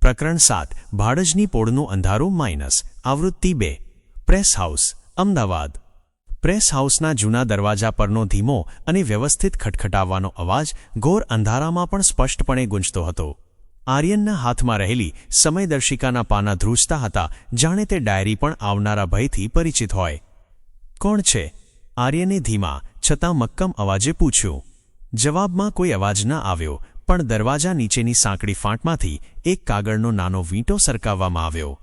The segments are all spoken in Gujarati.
પ્રકરણ સાત, ભાડજની પોળનું અંધારું માઇનસ, આવૃત્તિ બે. Press house, Ahmedabad. પ્રેસ હાઉસના જૂના દરવાજા પરનો ધીમો અને વ્યવસ્થિત ખટખટાવવાનો અવાજ ઘોર અંધારામાં પણ સ્પષ્ટપણે ગુંજતો હતો. આર્યનના હાથમાં રહેલી સમયદર્શિકાના પાના ધ્રુજતા હતા, જાણે તે ડાયરી પણ આવનારા ભયથી પરિચિત હોય. કોણ છે? આર્યને ધીમા, છતાં મક્કમ અવાજે પૂછ્યું. જવાબમાં કોઈ અવાજ ન આવ્યો. પણ દરવાજા નીચેની સાંકડી ફાંટમાંથી એક કાગળનો નાનો વીંટો સરકાવવામાં આવ્યો.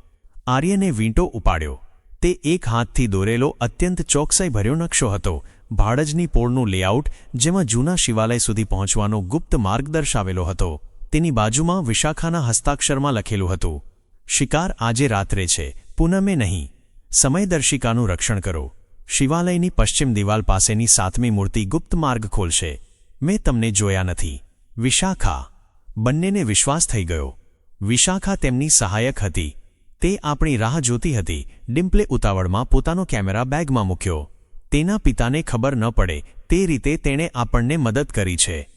આર્યને વીંટો ઉપાડ્યો. તે એક હાથથી દોરેલો અત્યંત ચોકસાઈ ભર્યો નકશો હતો. ભાડજની પોળનું લેઆઉટ, જેમાં જૂના શિવાલય સુધી પહોંચવાનો ગુપ્ત માર્ગ દર્શાવેલો હતો. તેની બાજુમાં વિશાખાના હસ્તાક્ષરમાં લખેલું હતું, શિકાર આજે રાત્રે છે, પૂનમે નહીં. સમયદર્શિકાનું રક્ષણ કરો. શિવાલયની પશ્ચિમ દિવાલ પાસેની સાતમી મૂર્તિ ગુપ્ત માર્ગ ખોલશે. મેં તમને જોયા નથી. વિશાખા. બંનેને વિશ્વાસ થઈ ગયો. વિશાખા તેમની સહાયક હતી. તે આપણી રાહ જોતી હતી. ડિમ્પલે ઉતાવળમાં પોતાનો કેમેરા બેગમાં મૂક્યો. તેના પિતાને ખબર ન પડે તે રીતે તેણે આપણને મદદ કરી છે.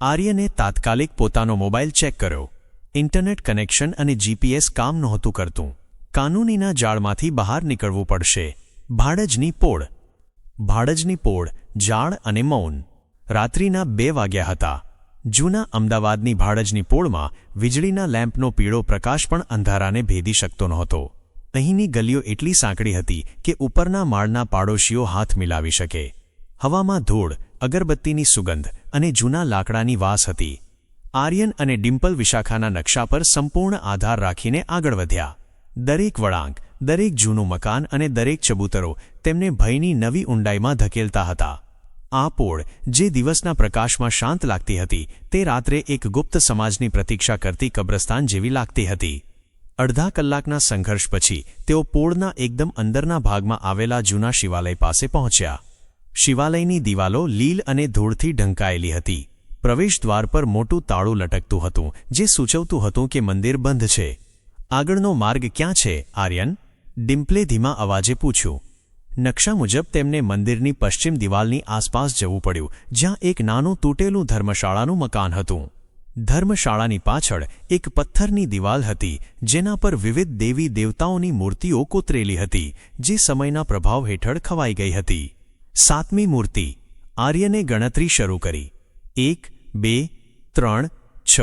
આર્યને તાત્કાલિક પોતાનો મોબાઈલ ચેક કર્યો. ઇન્ટરનેટ કનેક્શન અને જીપીએસ કામ નહોતું કરતું. કાનૂનીના જાળમાંથી બહાર નીકળવું પડશે. ભાડજની પોળ. ભાડજની પોળ, જાળ અને મૌન. રાત્રિના બે વાગ્યા હતા. જૂના અમદાવાદની ભાડજની પોળમાં વીજળીના લેમ્પનો પીળો પ્રકાશ પણ અંધારાને ભેદી શકતો નહોતો. અહીંની ગલીઓ એટલી સાંકડી હતી કે ઉપરના માળના પાડોશીઓ હાથ મિલાવી શકે. હવામાં ધૂળ, અગરબત્તીની સુગંધ અને જૂના લાકડાની વાસ હતી. આર્યન અને ડિમ્પલ વિશાખાના નકશા પર સંપૂર્ણ આધાર રાખીને આગળ વધ્યા. દરેક વળાંક, દરેક જૂનું મકાન અને દરેક ચબૂતરો તેમને ભયની નવી ઊંડાઈમાં ધકેલતા હતા. આ પોળ જે દિવસના પ્રકાશમાં શાંત લાગતી હતી, તે રાત્રે એક ગુપ્ત સમાજની પ્રતીક્ષા કરતી કબ્રસ્તાન જેવી લાગતી હતી. અડધા કલાકના સંઘર્ષ પછી, તેઓ પોળના એકદમ અંદરના ભાગમાં આવેલા જૂના શિવાલય પાસે પહોંચ્યા. શિવાલયની દિવાલો લીલ અને ધૂળથી ઢંકાયેલી હતી. પ્રવેશદ્વાર પર મોટું તાળું લટકતું હતું, જે સૂચવતું હતું કે મંદિર બંધ છે. આગળનો માર્ગ ક્યાં છે, આર્યન? ડિમ્પલે ધીમા અવાજે પૂછ્યું. નકશા મુજબ તેમને મંદિરની પશ્ચિમ દિવાલની આસપાસ જવું પડ્યું, જ્યાં એક નાનું તૂટેલું ધર્મશાળાનું મકાન હતું. ધર્મશાળાની પાછળ એક પથ્થરની દિવાલ હતી, જેના પર વિવિધ દેવી દેવતાઓની મૂર્તિઓ કોતરેલી હતી, જે સમયના પ્રભાવ હેઠળ ખવાઈ ગઈ હતી. સાતમી મૂર્તિ, આર્યને ગણતરી શરૂ કરી. એક, બે, ત્રણ, છ,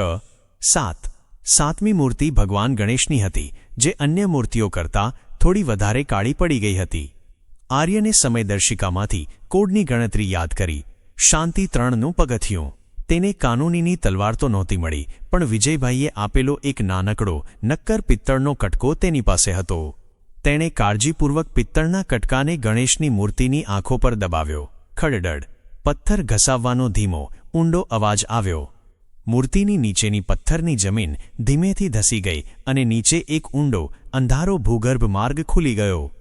સાત. સાતમી મૂર્તિ ભગવાન ગણેશની હતી, જે અન્ય મૂર્તિઓ કરતાં થોડી વધારે કાળી પડી ગઈ હતી. આર્યને સમયદર્શિકામાંથી કોડની ગણતરી યાદ કરી. શાંતિ ત્રણનું પગથિયું. તેને કાનૂનીની તલવાર તો નહોતી મળી, પણ વિજયભાઈએ આપેલો એક નાનકડો, નક્કર પિત્તળનો કટકો તેની પાસે હતો. તેણે કાળજીપૂર્વક પિત્તળના કટકાને ગણેશની મૂર્તિની આંખો પર દબાવ્યો. ખડડડ. પથ્થર ઘસાવવાનો ધીમો, ઊંડો અવાજ આવ્યો. મૂર્તિની નીચેની પથ્થરની જમીન ધીમેથી ધસી ગઈ અને નીચે એક ઊંડો, અંધારો ભૂગર્ભ માર્ગ ખુલી ગયો.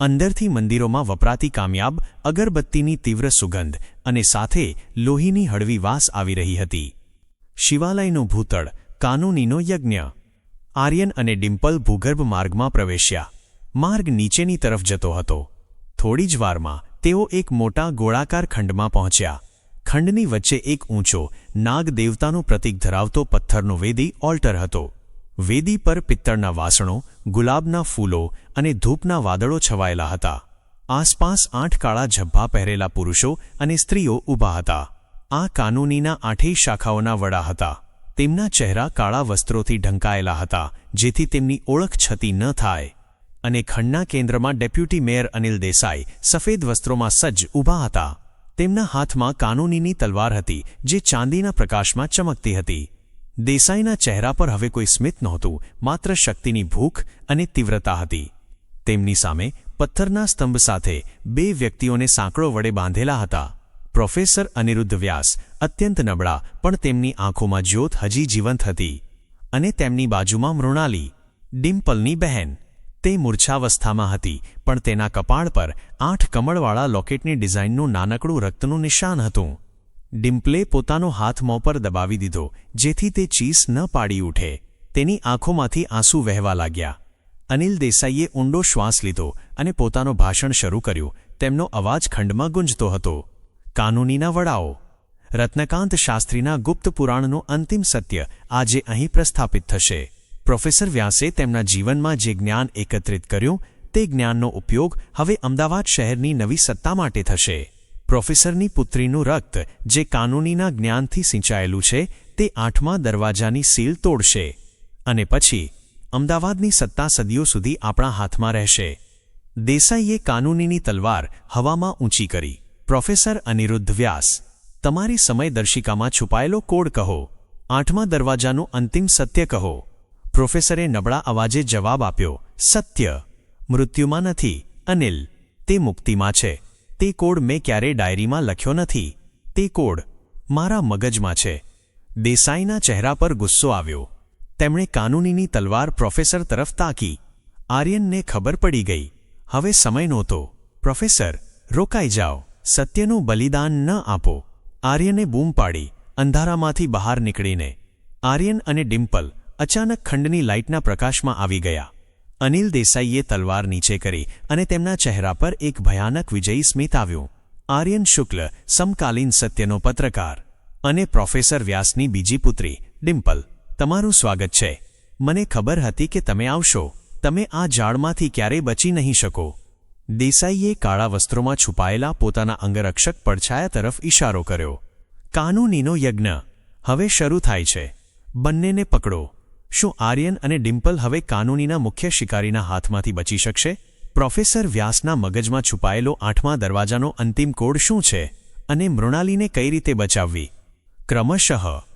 અંદરથી મંદિરોમાં વપરાતી કામયાબ, અગરબત્તીની તીવ્ર સુગંધ અને સાથે લોહીની હળવી વાસ આવી રહી હતી. શિવાલયનું ભૂતળ, કાનૂનીનો યજ્ઞ. આર્યન અને ડિમ્પલ ભૂગર્ભ માર્ગમાં પ્રવેશ્યા. માર્ગ નીચેની તરફ જતો હતો. થોડી જ વારમાં તેઓ એક મોટા ગોળાકાર ખંડમાં પહોંચ્યા. ખંડની વચ્ચે એક ઊંચો નાગ દેવતાનું પ્રતીક ધરાવતો પથ્થરનો વેદી ઓલ્ટર હતો. વેદી પર પિત્તળના વાસણો ગુલાબના ફૂલો અને ધૂપના વાદળો છવાયેલા હતા. આસપાસ આઠ કાળા ઝભ્ભા પહેરેલા પુરુષો અને સ્ત્રીઓ ઊભા હતા. આ કાનૂનીના આઠેય શાખાઓના વડા હતા. તેમના ચહેરા કાળા વસ્ત્રોથી ઢંકાયેલા હતા, જેથી તેમની ઓળખ છતી ન થાય. અને ખંડના કેન્દ્રમાં ડેપ્યુટી મેયર અનિલ દેસાઈ સફેદ વસ્ત્રોમાં સજ્જ ઊભા હતા. તેમના હાથમાં કાનૂનીની તલવાર હતી, જે ચાંદીના પ્રકાશમાં ચમકતી હતી. દેસાઈના ચહેરા પર હવે કોઈ સ્મિત નહોતું, માત્ર શક્તિની ભૂખ અને તીવ્રતા હતી. તેમની સામે પથ્થરના સ્તંભ સાથે બે વ્યક્તિઓને સાંકળો વડે બાંધેલા હતા. પ્રોફેસર અનિરુદ્ધ વ્યાસ અત્યંત નબળા, પણ તેમની આંખોમાં જ્યોત હજી જીવંત હતી. અને તેમની બાજુમાં મૃણાલી, ડિમ્પલની બહેન. તે મૂર્છાવસ્થામાં હતી, પણ તેના કપાળ પર આઠ કમળવાળા લોકેટની ડિઝાઇનનું નાનકડું રક્તનું નિશાન હતું. ડિમ્પલે પોતાનો હાથ મોં પર દબાવી દીધો, જેથી તે ચીસ ન પાડી ઉઠે. તેની આંખોમાંથી આંસુ વહેવા લાગ્યા. અનિલ દેસાઈએ ઊંડો શ્વાસ લીધો અને પોતાનો ભાષણ શરૂ કર્યું. તેમનો અવાજ ખંડમાં ગુંજતો હતો. કાનૂનીના વડાઓ, રત્નકાંત શાસ્ત્રીના ગુપ્ત પુરાણનું અંતિમ સત્ય આજે અહીં પ્રસ્થાપિત થશે. પ્રોફેસર વ્યાસે તેમના જીવનમાં જે જ્ઞાન એકત્રિત કર્યું, તે જ્ઞાનનો ઉપયોગ હવે અમદાવાદ શહેરની નવી સત્તા માટે થશે. પ્રોફેસરની પુત્રીનું રક્ત, જે કાનૂનીના જ્ઞાનથી સિંચાયેલું છે, તે આઠમા દરવાજાની સીલ તોડશે. અને પછી, અમદાવાદની સત્તા સદીઓ સુધી આપણા હાથમાં રહેશે. દેસાઈએ કાનૂનીની તલવાર હવામાં ઊંચી કરી. પ્રોફેસર અનિરુદ્ધ વ્યાસ, તમારી સમયદર્શિકામાં છુપાયેલો કોડ કહો. આઠમા દરવાજાનું અંતિમ સત્ય કહો. પ્રોફેસરે નબળા અવાજે જવાબ આપ્યો, સત્ય. મૃત્યુમાં નથી. અનિલ, તે મુક્તિમાં છે. તે કોડ મેં ક્યારેય ડાયરીમાં લખ્યો નથી. તે કોડ મારા મગજમાં છે. દેસાઈના ચહેરા પર ગુસ્સો આવ્યો. તેમણે કાનૂનીની તલવાર પ્રોફેસર તરફ તાકી. આર્યનને ખબર પડી ગઈ. હવે સમય નહોતો. પ્રોફેસર, રોકાઈ જાઓ. સત્યનું બલિદાન ન આપો. આર્યને બૂમ પાડી, અંધારામાંથી બહાર નીકળીને. આર્યન અને ડિમ્પલ અચાનક ખંડની લાઇટના પ્રકાશમાં આવી ગયા. અનિલ દેસાઈએ તલવાર નીચે કરી અને તેમના ચહેરા પર એક ભયાનક વિજયી સ્મિત આવ્યું. આર્યન શુક્લ, સમકાલીન સત્યનો પત્રકાર અને પ્રોફેસર વ્યાસની બીજી પુત્રી, ડિમ્પલ, તમારું સ્વાગત છે. મને ખબર હતી કે તમે આવશો. તમે આ ઝાડમાંથી ક્યારેય બચી નહીં શકો. દેસાઈએ કાળા વસ્ત્રોમાં છુપાયેલા પોતાના અંગરક્ષક પડછાયા તરફ ઇશારો કર્યો. કાનૂનીનો યજ્ઞ. હવે શરૂ થાય છે. બંનેને પકડો. શું આર્યન અને ડિમ્પલ હવે કાનૂનીના મુખ્ય શિકારીના હાથમાંથી બચી શકશે? પ્રોફેસર વ્યાસના મગજમાં છુપાયેલો આઠમા દરવાજાનો અંતિમ કોડ શું છે? અને મૃણાલીને કઈ રીતે બચાવવી? ક્રમશઃ